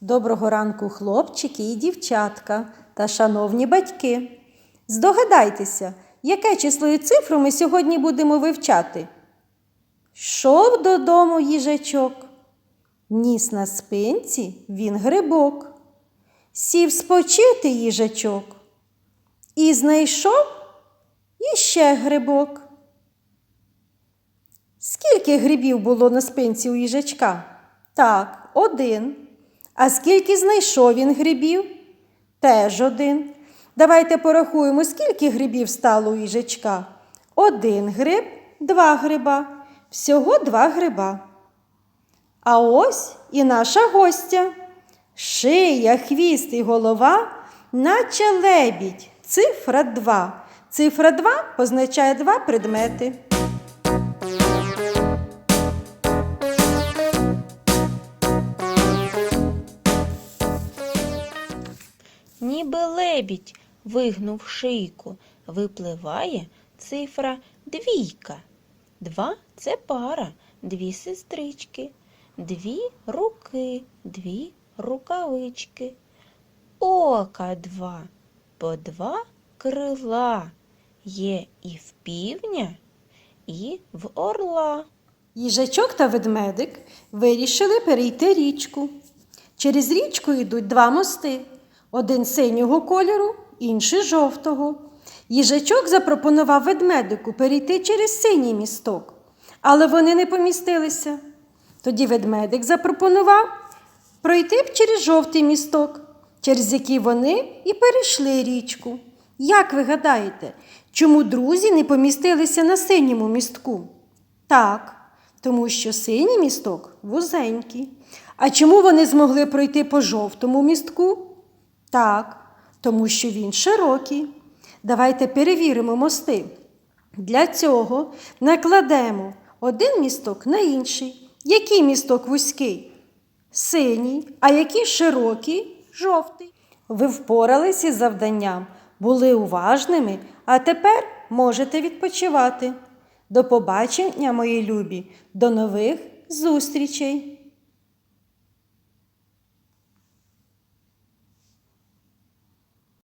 Доброго ранку, хлопчики і дівчатка та шановні батьки. Здогадайтеся, яке число і цифру ми сьогодні будемо вивчати. Йшов додому їжачок, ніс на спинці він грибок, сів спочити їжачок і знайшов іще грибок. Скільки грибів було на спинці у їжачка? Так, один. А скільки знайшов він грибів? Теж один. Давайте порахуємо, скільки грибів стало у їжачка. Один гриб, два гриба. Всього два гриба. А ось і наша гостя. Шия, хвіст і голова, наче лебідь. Цифра два. Цифра два позначає два предмети. Ніби лебідь, вигнув шийку, випливає цифра двійка. Два це пара, дві сестрички, дві руки, дві рукавички. Ока два, по два крила. Є і в півня, і в орла. Їжачок та ведмедик вирішили перейти річку. Через річку йдуть два мости: один синього кольору, інший жовтого. Їжачок запропонував ведмедику перейти через синій місток, але вони не помістилися. Тоді ведмедик запропонував пройти через жовтий місток, через який вони і перейшли річку. Як ви гадаєте, чому друзі не помістилися на синьому містку? Так, тому що синій місток вузенький. А чому вони змогли пройти по жовтому містку? Так, тому що він широкий. Давайте перевіримо мости. Для цього накладемо один місток на інший. Який місток вузький? Синій, а який широкий? Жовтий. Ви впоралися із завданням, були уважними, а тепер можете відпочивати. До побачення, мої любі, до нових зустрічей!